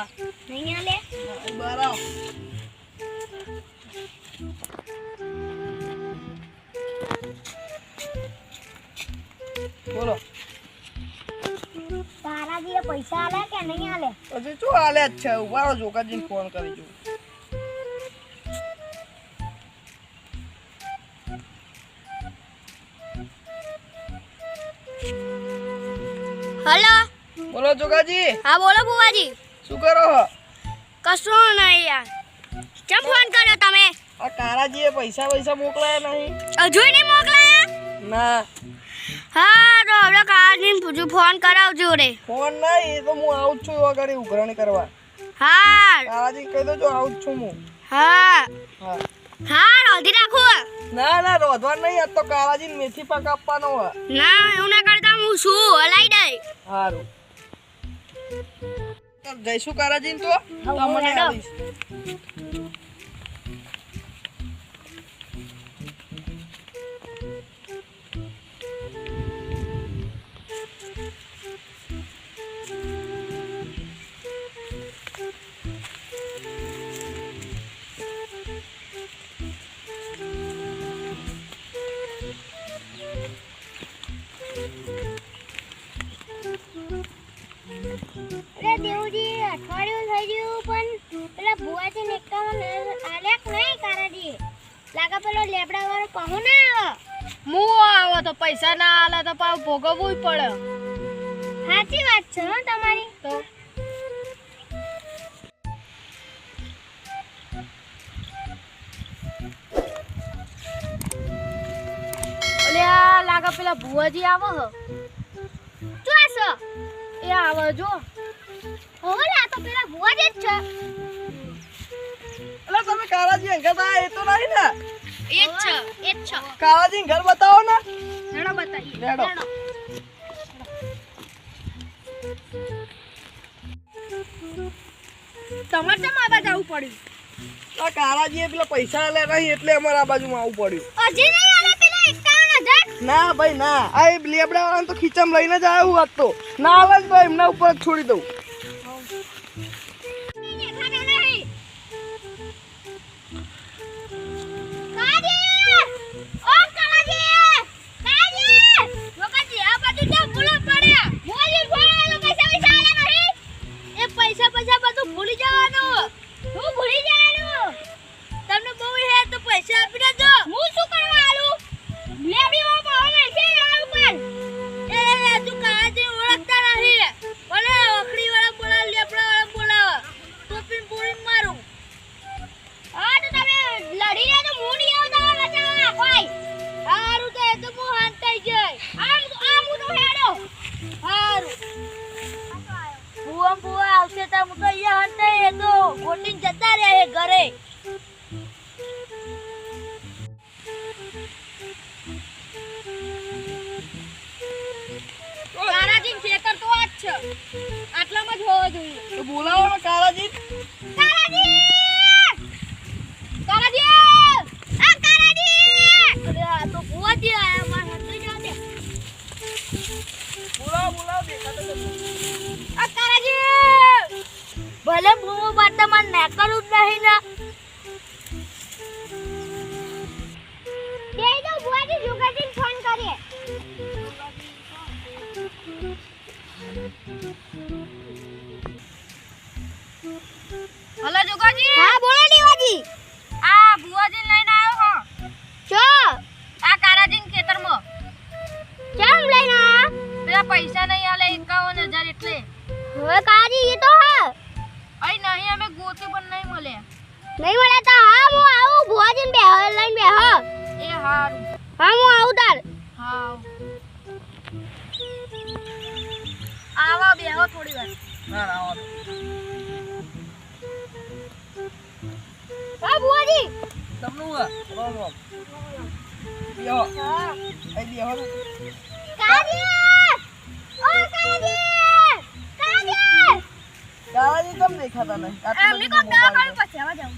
પૈસા ના નહીં આલે બરાબર બોલો જોગાજી પૈસા આલે કે નહીં આલે પછી શું હાલે જ છે? ઊભા જોકાજીને ફોન કરી જોઉં હલો? બોલો જોકાજી હા બોલો બુવાજી શું કરો કશું નહીં યાર. કેમ ફોન કર્યો તમે? આ કારાજીએ પૈસા પૈસા મોકલાયા નહીં. હજુ નહીં મોકલાયા? ના. હા તો હવે કારાજીને પૂછું ફોન કરાવજો રે. ફોન નહીં તો હું આવું છું એવા ઘડી ઉઘરાણી કરવા. હા. કારાજી કહી દો જો આવું છું હું. હા. હા. હા રોધી રાખો. ના ના રોધવા નહીં આ તો કારાજીને મેથી પાક આપવાનો ના એવું ના કરતા હું શું હલાઈ દઈ. સારું જઈશું કારાજી તો? તમને લાગે પેલો લેબડા વાળો કહો ને આવે. હું આવો તો પૈસા ના આલે તો પાવ ભોગવવું પડે. સાચી વાત છે હો તમારી. તો? અલે આ લાગે પેલા ભુવાજી આવો હો. શું આસો એ આવો જો. હવે લા તો પેલા ભુવાજી જ છે. એટલે તમે કારાજી અંગત આયા એ તો નહીં ને. એ છ એક છ. કાવાજી ઘર બતાવો ને. રેડો બતાવીએ. રેડો. તમારે કેમ આવા જવું પડ્યું? આ કારાજીએ પેલા પૈસા લે નહીં એટલે અમારે આ બાજુમાં આવવું પડ્યું. હજી નહીં આલે પેલા 51000 ના ભાઈ ના. આ લેબડા વાળાને તો ખીચમ લઈને જ આવ્યો હોત તો. ના આવે ભાઈ એમના ઉપર છોડી દઉં. પૈસા બધું ભૂલી જવાનું. હું ભૂલી હલો જોગાજી. હા બોલો દીવાજી આ ભુવાજી લઈને આવ્યો હો. ચો આ કારાજીન ખેતરમાં. કેમ લઈને આયા? પેલા પૈસા નહીં આલે એકાવન હજાર એટલે. હવે કાજી એ તો હા. અહીં નહીં અમે ગોતી પણ નહીં મળે. નહીં મળે તો હા હું આવું. ભુવાજીને બે લઈને બે હા એ હારું. હા હું આવું તાર. હા. આવા બેહો થોડી વાર. ના ના આવો. હા ભુવાજી. તમનું? રોમ રોમ. બેહો. એ બેહો ને. કાજી ઓ કાજી કાજી કેમ દેખાતા નહીં આટલી એમની બધી કોક મોબાઈલ દવા કાઢી પછી આવા જાઉં.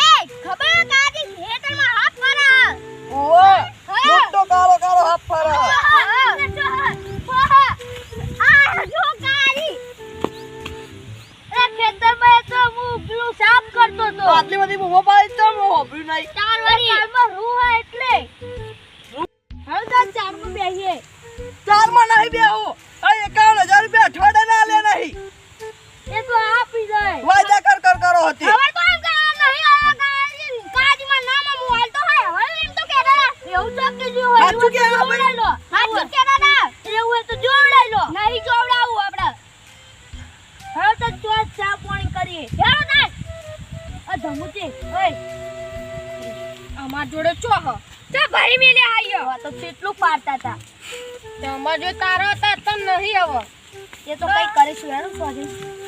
એ ખબર કાજી ખેતરમાં હાથ ફરા. ઓ મોટો કાળો કાળો હાથ ફરે. કરતો બધી તો પાડી તો મોબાઈલ હોભ્યું નહીં. ચાર વાળી ચારમાં રૂ હોય એટલે. હવે તો ચારમાં બેહીએ ચારમાં નહીં બેહો. ઓય અમાર જોડે ચો હ? ચા ભરી મેલે આયો. તો કેટલું પાડતા તા. તે અમાર જો તારો હતા નહીં હવે. એ તો કઈ કરીશું હેરો સોરી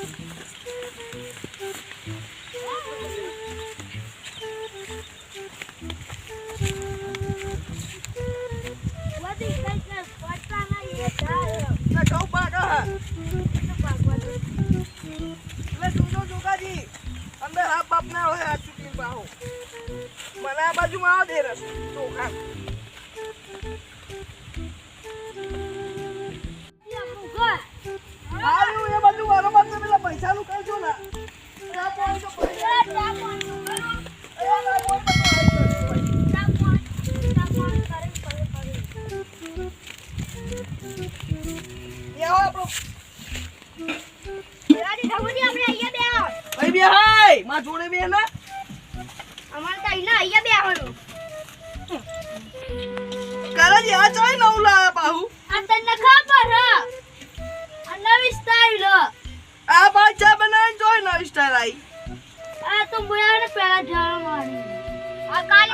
કાલાજી આ ચાય નવું લાયા પાહુ. આ ભાઈ ચા બનાવીને જોઈ નવી સ્ટાઈલ આવી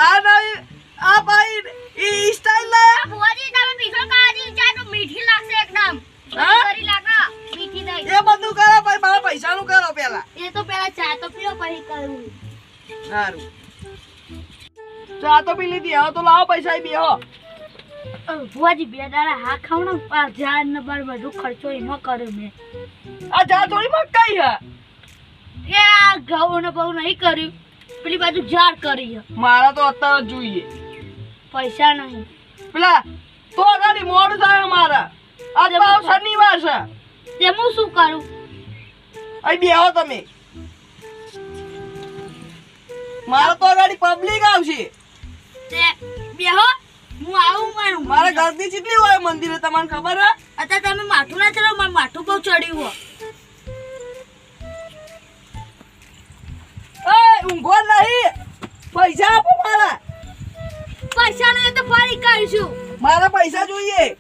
આ નવી આ ભાઈ ઈ સ્ટાઈલ લાયા? મીઠી લાગશે એકદમ. હા? કરી લાગા. મીઠી દઈ એ બધું કરો ભાઈ મારા પૈસાનું કરો પેલા એ તો પેલા ચા તો પીઓ પછી કરવું સારું. ચા તો પી લીધી હવે તો લાવો પૈસા બી બેહો ભુવાજી બે દાડા હા ખાવ ને જાર ને બાર બધું ખર્ચો એમાં કર્યો મેં. આ જા થોડી મકાઈ હે? એ આ ઘઉં ને બહુ નહીં કર્યું. પેલી બાજુ ઝાડ કરી. મારા તો અત્યારે જોઈએ. પૈસા નહીં. પેલા તો ગાડી મોડું થાય મારા આજે પાછો શનિવાર છે. તે હું શું કરું? અહીં બેહો તમે. મારા તો ગાડી પબ્લિક આવશે. તે બેહો. હું આવું મારું મારે ગરદી કેટલી હોય મંદિરે તમને ખબર હે? અત્યારે તમે માથું ના ચડો મારું માથું બહુ ચડ્યું હોય ઊંઘો નહીં. પૈસા આપો મારા. પૈસા નહીં તો ફરી કહીશું. મારા પૈસા જોઈએ.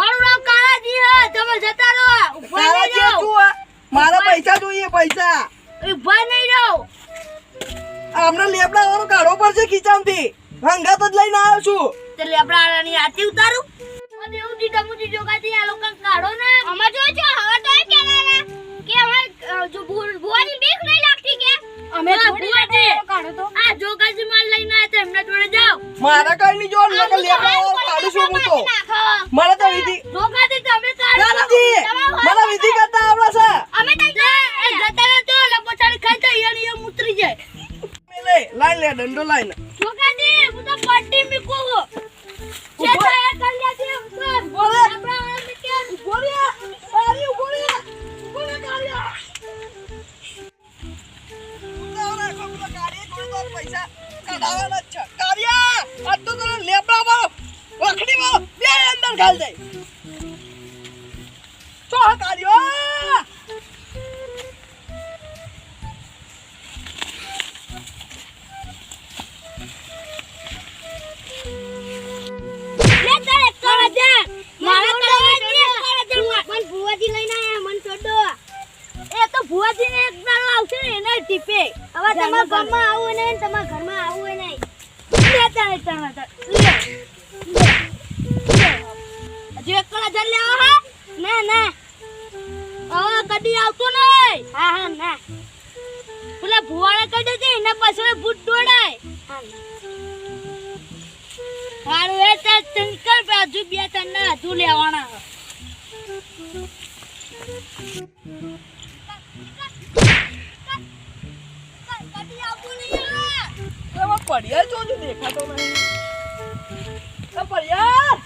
મારું નામ કાળાજી હે તમે જતા રહો. ઊભા નહીં રહો. મારા પૈસા જોઈએ પૈસા. ઊભા નહીં રહો. આમના લેબડા વાળો કાઢવો પડશે ખીચામાંથી હંગાત જ લઈને આવ્યો છું. તે લેબડાની આતી ઉતારું. અને એવું દીધા મુજી જોગાતી આ લોકો કાઢો ને. અમાર જો જો હવે તો એ કહેવાના કે હવે જો ભૂવાની બીક નહીં લાગતી કે? અમે થોડી વાતે કાઢો તો. આ જોગાજી માલ લઈને આવ્યા તો એમના જોડે જાવ મારા કઈ નહીં જો લોકો લેબડા કાઢું છું હું તો. મારે તો વિધિ જોગાજી તમે કાઢો. દાદાજી મને વિધિ કરતા આવડે છે. અમે તો એ તો લપોચાડી ખાઈ તો ઈયળ ઈયળ ઉતરી જાય. લે લાઈ લે દંડો લાઈન. જોગાજી હું તો પટ્ટી મૂકું છું ઊભો. ચેતા એ કલ્યાજી ઉતર ઊભો રે. આપણા આને કે ઊભો રે તારી ઊભો રે ઊભો રે કાળિયા ઉતાવળ રાખો, પેલો કાળિયા જોડે તારા પૈસા કઢાવવાના જ છે. કાળિયા, આજ તો તને લેબડા વાળો, વખડી વાળો બે અંદર ઘાલ દે. ચો હા હજુ એક જલ લેવા ના ના હવે કદી આવતો નહીં હા હા ના પેલા ભુવાને કહી દેજે એના પાછળ ભૂત દોડાય હારું એ તો ચંકર બાજુ બે ત્રણ હજુ લેવાના પડિયાર જો જો દેખાતો નહીં પડિયાર!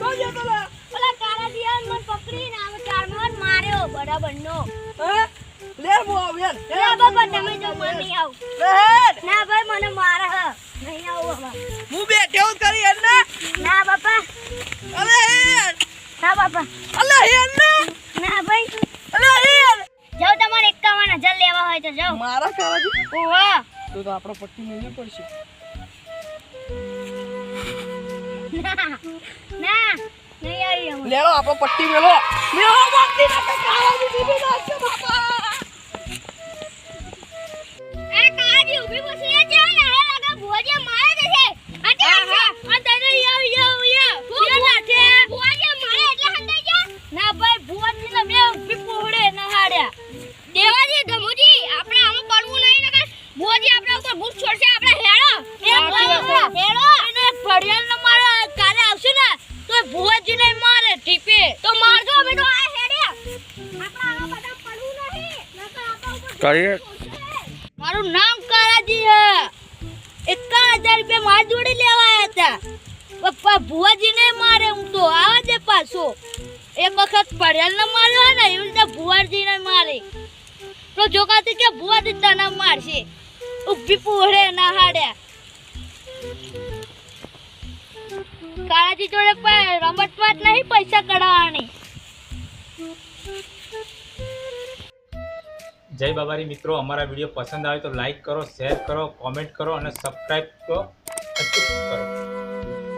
તો જતો લે. ઓલા કાળાજી આવીને મને પકડીને આમ ચારમાં માર્યો બરાબરનો. હે? લે મો આવ્યા લે બાબા તમે જો મને નહીં આવ. ના ભાઈ મને મારે હ. નહીં આવું હવે. હું બેઠો કરી એને ના. બાપા. અલે હેડ. ના બાપા. અલે હેડ ને. ના ભાઈ. અલે હેડ. જાઓ તમારે એકાવન હજાર લેવા હોય તો જાવ મારા કાવાજી ઓવા તો તો આપણો પટ્ટી મેળવી પડશે ના નહીં આવી લેલો આપણો પટ્ટી મેલો મેલો પટ્ટી ના કાળાજી કરીએ મારું નામ કારાજી હે એકાવન હજાર રૂપિયા મારા જોડે લેવા આવ્યા હતા. પપ્પા ભુવાજી ને મારે, હું તો આવા દે પાછો. એક વખત પડેલ ને માર્યો ને, એવી રીતે ભુવાજી ને મારે. તો જોકાતી કે ભુવાજી તને મારશે. ઊભી પોહડે ના હાડ્યા કાળાજી જોડે રમત વાત નહીં પૈસા કઢાવવાની. જય બાબારી મિત્રો, અમારા વીડિયો પસંદ આવે તો લાઈક કરો, શેર કરો, કોમેન્ટ કરો અને સબસ્ક્રાઈબ કરો. કરો